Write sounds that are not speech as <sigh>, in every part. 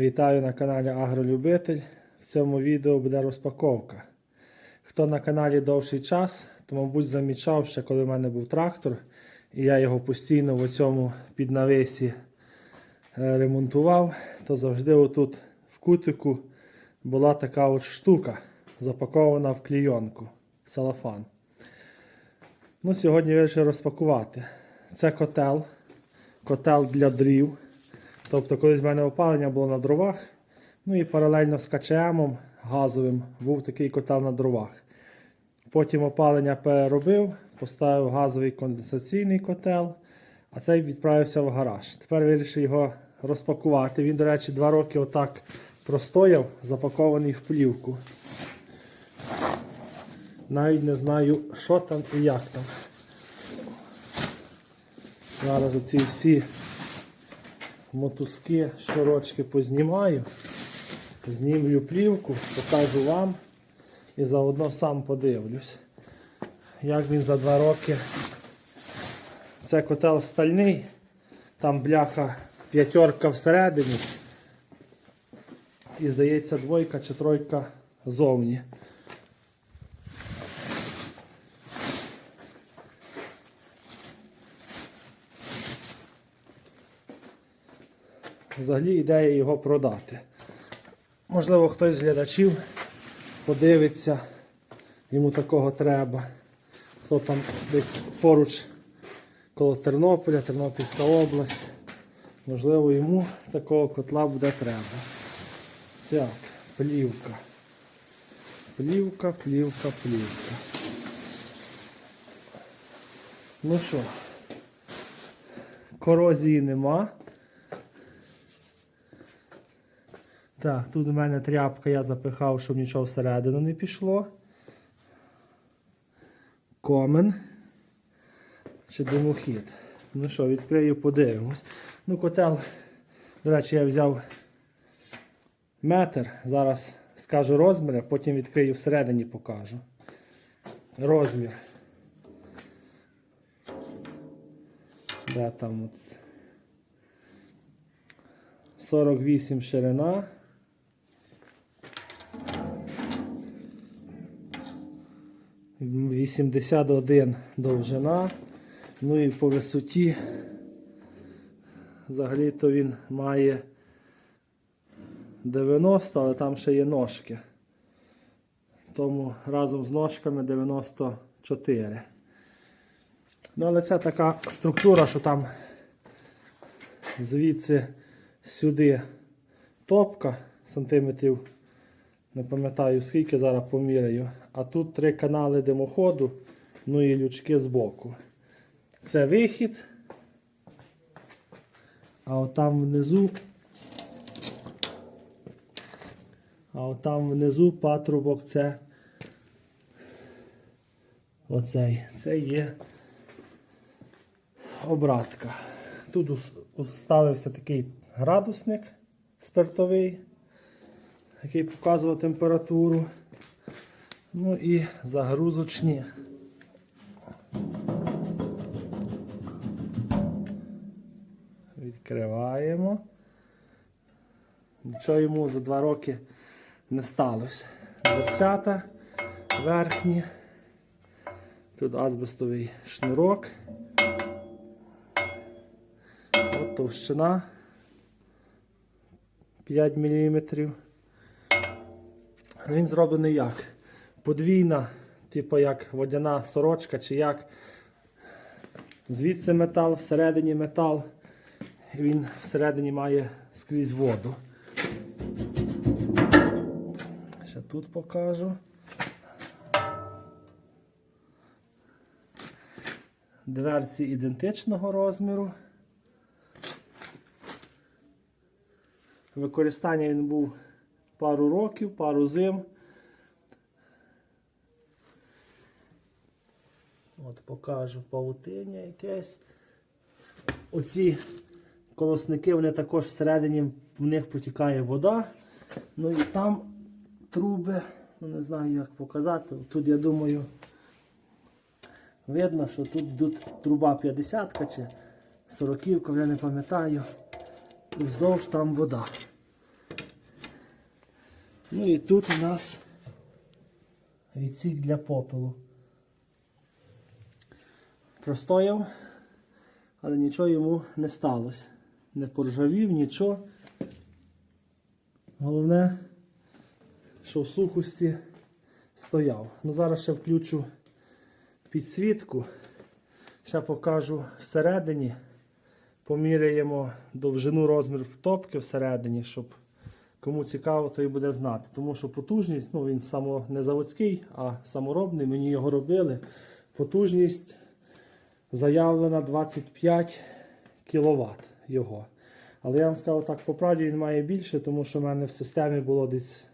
Вітаю на каналі Агролюбитель. В цьому відео буде розпаковка. Хто на каналі довший час, то, мабуть, замічав, ще коли в мене був трактор, і я його постійно в цьому піднавесі е, ремонтував, то завжди отут в кутику була така от штука, запакована в клійонку, салафан. Ну, сьогодні вирішив розпакувати. Це котел, котел для дрів. Тобто, колись в мене опалення було на дровах. Ну і паралельно з КЧМом газовим був такий котел на дровах. Потім опалення переробив, поставив газовий конденсаційний котел, а цей відправився в гараж. Тепер вирішив його розпакувати. Він, до речі, два роки отак простояв, запакований в плівку. Навіть не знаю, що там і як там. Зараз оці всі мотузки, шнурочки познімаю, знімлю плівку, покажу вам і заодно сам подивлюсь, як він за два роки. Це котел стальний, там бляха п'ятерка всередині. І здається двойка чи тройка зовні. Взагалі ідея його продати. Можливо, хтось з глядачів подивиться, йому такого треба. Хто там десь поруч коло Тернополя, Тернопільська область. Можливо, йому такого котла буде треба. Так, плівка. Плівка, плівка, плівка. Ну що, корозії нема. Так, тут у мене тряпка, я запихав, щоб нічого всередину не пішло. Комен. Чи димохід. Ну що, відкрию, подивимось. Ну, котел, до речі, я взяв метр. Зараз скажу розмір, потім відкрию всередині покажу. Розмір. Де там от 48 ширина. 81 довжина. Ну і по висоті взагалі-то він має 90, але там ще є ножки. Тому разом з ножками 94. Ну, але це така структура, що там звідси сюди топка сантиметрів, не пам'ятаю скільки зараз поміряю. А тут три канали димоходу, ну і лючки збоку. Це вихід. А от там внизу. А от там внизу патрубок це оцей. Це є обратка. Тут ус- уставився такий градусник спиртовий, який показував температуру. Ну і загрузочні. Відкриваємо. Нічого йому за два роки не сталося. Дверцята верхні. Тут азбестовий шнурок. От товщина 5 мм. Він зроблений як? Подвійна, типу як водяна сорочка, чи як. Звідси метал, всередині метал. Він всередині має скрізь воду. Ще тут покажу. Дверці ідентичного розміру. Використання він був пару років, пару зим. От покажу павутиння якесь. Оці колосники, вони також всередині в них потікає вода. Ну і там труби, ну не знаю як показати. Тут я думаю, видно, що тут, тут труба 50 чи 40 вже не пам'ятаю. І вздовж там вода. Ну і тут у нас відсік для попелу. Простояв, але нічого йому не сталося. Не поржавів, нічого. Головне, що в сухості стояв. Ну зараз ще включу підсвітку. Ще покажу всередині. Поміряємо довжину розмір втопки всередині, щоб кому цікаво, то і буде знати. Тому що потужність, ну він само не заводський, а саморобний. Мені його робили. Потужність заявлена 25 кВт його. Але я вам скажу так, по правді він має більше, тому що в мене в системі було десь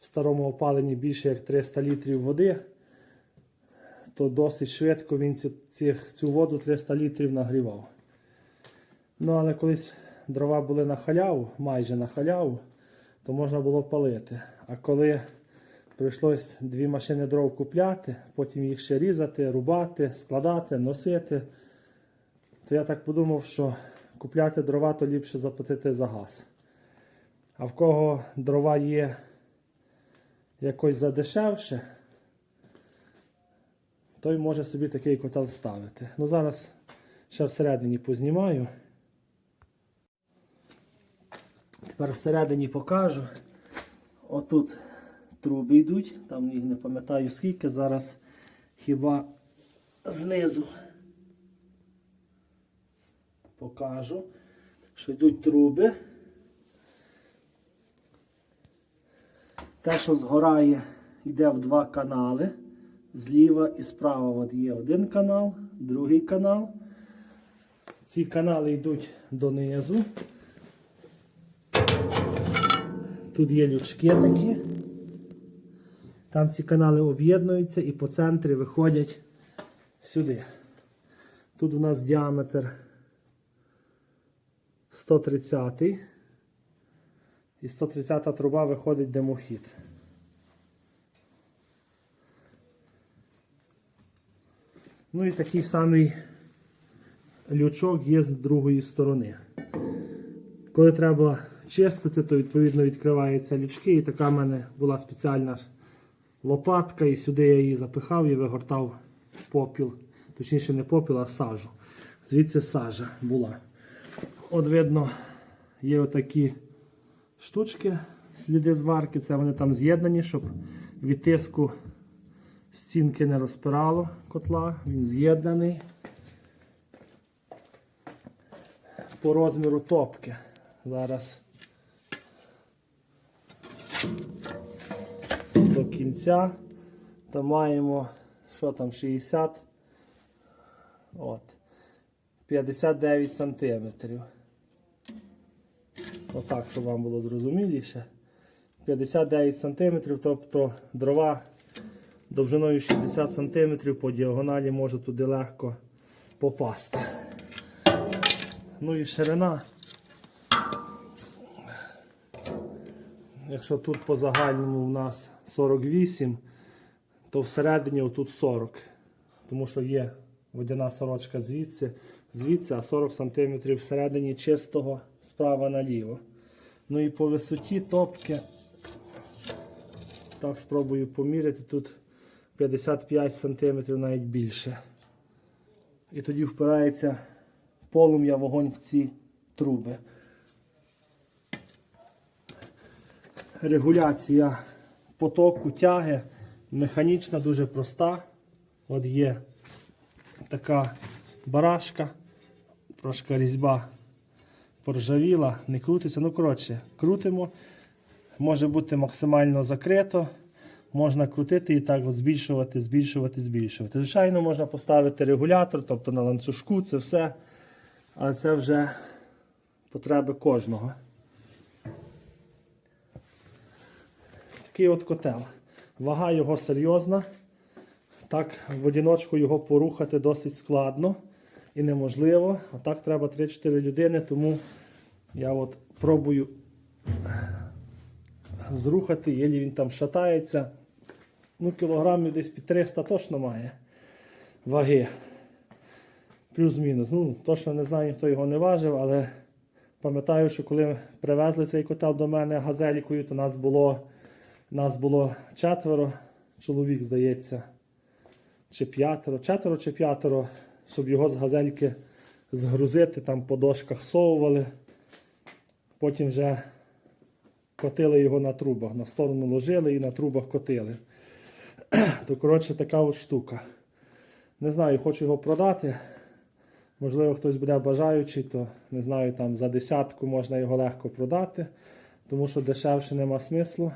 в старому опаленні більше як 300 літрів води. То досить швидко він цих, цю воду 300 літрів нагрівав. Ну, але колись дрова були на халяву, майже на халяву, то можна було палити. А коли прийшлось дві машини дров купляти, потім їх ще різати, рубати, складати, носити, то я так подумав, що купляти дрова, то ліпше заплатити за газ. А в кого дрова є якось задешевше, той може собі такий котел ставити. Ну зараз ще всередині познімаю. Тепер всередині покажу. Отут труби йдуть, там їх не пам'ятаю скільки, зараз хіба знизу покажу, що йдуть труби. Те, що згорає, йде в два канали. Зліва і справа от є один канал, другий канал. Ці канали йдуть донизу. Тут є лючки такі. Там ці канали об'єднуються і по центрі виходять сюди. Тут у нас діаметр 130 і 130 труба виходить димохід. Ну і такий самий лючок є з другої сторони. Коли треба чистити, то відповідно відкриваються лючки. І така в мене була спеціальна лопатка, і сюди я її запихав і вигортав попіл. Точніше, не попіл, а сажу. Звідси сажа була. От видно, є отакі штучки, сліди зварки, це вони там з'єднані, щоб від тиску стінки не розпирало котла. Він з'єднаний. По розміру топки. Зараз до кінця. То маємо, що там, 60, от, 59 сантиметрів. Отак, щоб вам було зрозуміліше. 59 сантиметрів, тобто дрова довжиною 60 сантиметрів по діагоналі може туди легко попасти. Ну і ширина. Якщо тут по загальному у нас 48, то всередині отут 40. Тому що є водяна сорочка звідси, звідси, а 40 см всередині чистого справа наліво. Ну і по висоті топки, так спробую поміряти, тут 55 см навіть більше. І тоді впирається полум'я вогонь в ці труби. Регуляція потоку тяги механічна, дуже проста. От є така барашка, трошки різьба поржавіла, не крутиться. Ну, коротше, крутимо. Може бути максимально закрито. Можна крутити і так збільшувати, збільшувати, збільшувати. Звичайно, можна поставити регулятор, тобто на ланцюжку, це все. Але це вже потреби кожного. Такий от котел. Вага його серйозна. Так, в одиночку його порухати досить складно і неможливо. А так треба 3-4 людини, тому я от пробую зрухати, єлі він там шатається. Ну, кілограмів десь під 300 точно має ваги. Плюс-мінус. Ну, точно не знаю, хто його не важив, але пам'ятаю, що коли привезли цей котел до мене газелькою, то нас було Нас було четверо, чоловік, здається, чи п'ятеро, четверо чи п'ятеро, щоб його з газельки згрузити, там по дошках совували. Потім вже котили його на трубах. На сторону ложили і на трубах котили. <clears throat> То, коротше, така от штука. Не знаю, хочу його продати. Можливо, хтось буде бажаючий, то не знаю, там за десятку можна його легко продати, тому що дешевше нема смислу.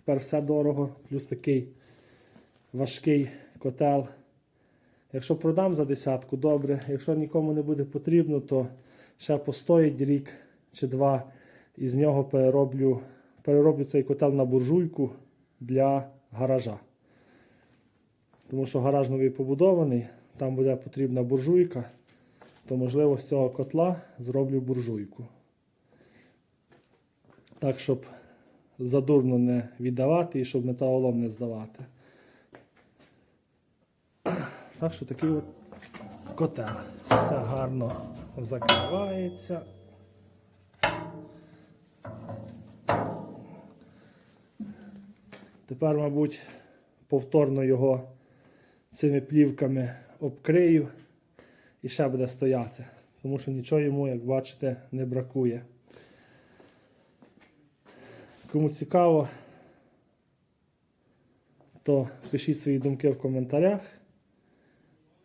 Тепер все дорого, плюс такий важкий котел. Якщо продам за десятку, добре. Якщо нікому не буде потрібно, то ще постоїть рік чи два, і з нього перероблю, перероблю цей котел на буржуйку для гаража. Тому що гараж новий побудований, там буде потрібна буржуйка, то можливо з цього котла зроблю буржуйку. Так, щоб задурно не віддавати і щоб металолом не здавати. Так що такий от котел. Все гарно закривається. Тепер, мабуть, повторно його цими плівками обкрию і ще буде стояти. Тому що нічого йому, як бачите, не бракує. Кому цікаво, то пишіть свої думки в коментарях.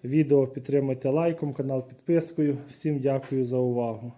Відео підтримайте лайком, канал підпискою. Всім дякую за увагу.